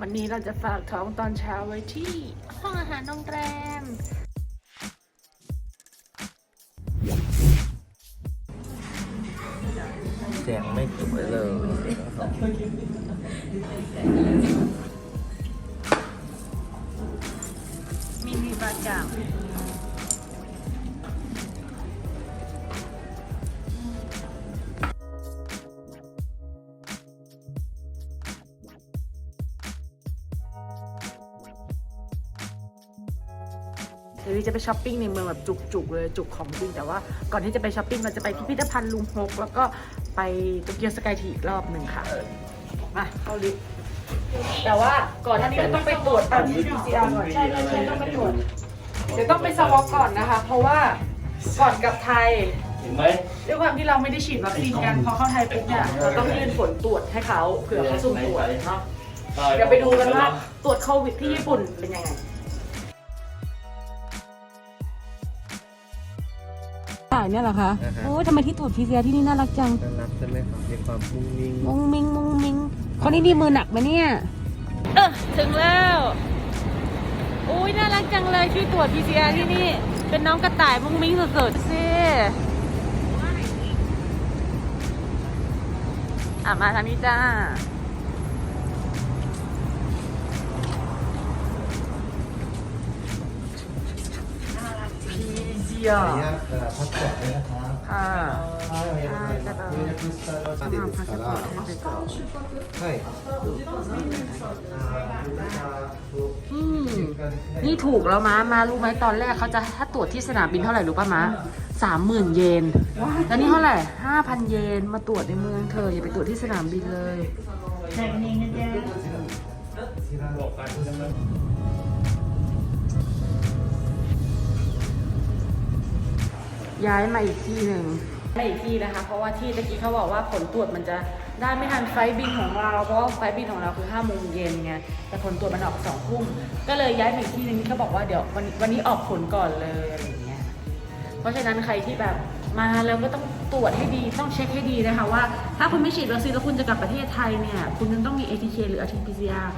วันนี้เราจะฝากท้องตอนเช้าไว้ที่ห้องอาหารโรงแรม เสียงไม่สวยเลยมินิบาจ่า เดี๋ยวนี้จะไปช้อปปิ้งในเมืองแบบจุกๆเลยจุกของจริงแต่ว่าก่อนที่จะไปช้อปปิ้งเราจะไปพิพิธภัณฑ์ลุงฮกแล้วก็ไปโตเกียวสกายทีอีกรอบหนึ่งค่ะมาเข้าลิฟต์แต่ว่าก่อนหน้านี้เราต้องไปตรวจก่อน PCR ก่อนใช่ใช่ใช่ต้องไปตรวจเดี๋ยวต้องไปสวอปก่อนนะคะ เพราะว่าก่อนกลับไทยเห็นไหมด้วยความที่เราไม่ได้ฉีดวัคซีนกันพอเข้าไทยปุ๊บเนี่ยเราต้องยื่นผลตรวจให้เขาเผื่อเขาสุ่มตรวจเนาะเดี๋ยวไปดูกันว่าตรวจโควิดที่ญี่ปุ่นเป็นยังไง ถ่ายเนี่ยเหรอคะโอ้ยทำไมที่ตรวจพีเซียที่นี่น่ารักจังน่ารักใช่ไหมครับมีความมุ้งมิ้งมุงมิงมุงมิงคนนี้ดีมือหนักไหมเนี่ยเออถึงแล้วอุ้ยน่ารักจังเลยที่ตรวจ PCR ที่นี่ เป็นน้องกระต่ายมุงมิงสุดๆสิอะมาทางนี้จ้า ย ขออนุญาตเอ่อพัสปอร์ตด้วยนะครับ ค่ะ はい、お願いします。予約したらでですから。はい。 อืม นี่ถูกแล้วม้ามารู้ไหมตอนแรกเขาจะถ้าตรวจที่สนามบินเท่าไหร่รู้ป่ะม้าสามหมื่นเยน แล้วนี่เท่าไหร่ห้าพันเยน มาตรวจในเมืองเธออย่าไปตรวจที่สนามบินเลย ย้ายมาอีกที่หนึ่งไมาอีกที่นะคะ เพราะว่าที่ตะกี้เขาบอกว่าผลตรวจมันจะได้ไม่ทันไฟล์บินของเรา เพราะว่าไฟล์บินของเราคือ5โมงเย็นไงแต่ผลตรวจมันออกสองทุ่มก็เลยย้ายมาอีกที่หนึ่งที่เขาบอกว่าเดี๋ยววันวันนี้ออกผลก่อนเลยอะไรอย่างเงี้ยเพราะฉะนั้นใครที่แบบมาแล้วก็ต้องตรวจให้ดีต้องเช็คให้ดีนะคะว่า ถ้าคุณไม่ฉีดวัคซีนแล้วคุณจะกลับประเทศไทยเนี่ยคุณจะต้องมี ATK หรือ RT-PCR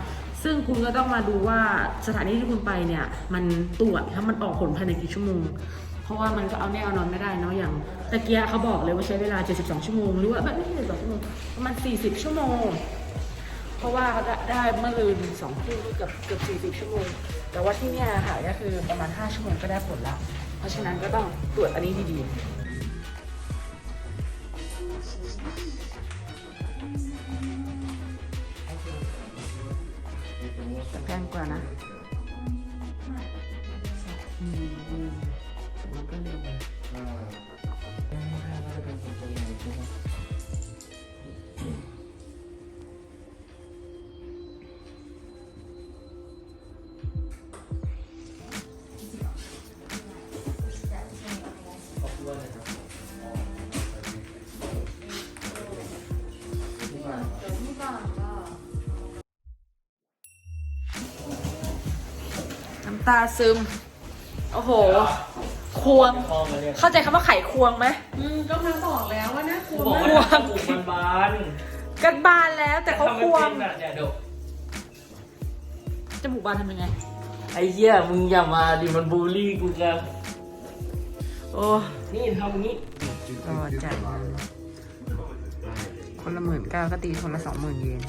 ซึ่งคุณก็ต้องมาดูว่าสถานที่ที่คุณไปเนี่ยมันตรวจถ้ามันออกผลภายในกี่ชั่วโมง เพราะว่ามันก็เอาแน่เอานอนไม่ได้เนาะอย่างตะเกียเขาบอกเลยว่าใช้เวลา 72 ชั่วโมงหรือว่าแบบไม่ใช่72ชั่วโมงประมาณ40 ชั่วโมง เพราะว่าเขาได้เมื่อลืนสองคู่เกือบเกือบ40 ชั่วโมง แต่ว่าที่เนี่ยค่ะก็คือประมาณ 5 ชั่วโมงก็ได้ผลแล้ว เพราะฉะนั้นก็ต้องตรวจอันนี้ดีๆแพงกว่านะ มันก็เร็วน้ำตาซึม โอ้โห ควง เข้าใจคำว่าไขควงไหมอืมก็มาบอกแล้วว่าน่ากลัวบอกมากว่าจมูกมันบานกันบานแล้วแต่เขาควงทำไม่เป็นอะเนี่ยเดี๋ยวจมูกบานทำยังไง ไอ้เหี้ยมึงอย่ามาดิมันบูลลี่กูกันโอ้นี่ทำงี้ก็จ่ายเงินคนละหมื่นเก้าก็ตีคนละสองหมื่นเยน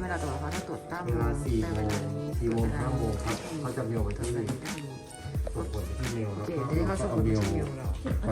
เวลาตรวจเขาถ้าตรวจตั้มเวลาสี่ได้โมเวลางนี้สี่โมงห้าโมงครับเขาจะเมลไปที่ได้นี่ได้กดกดที่เมลแ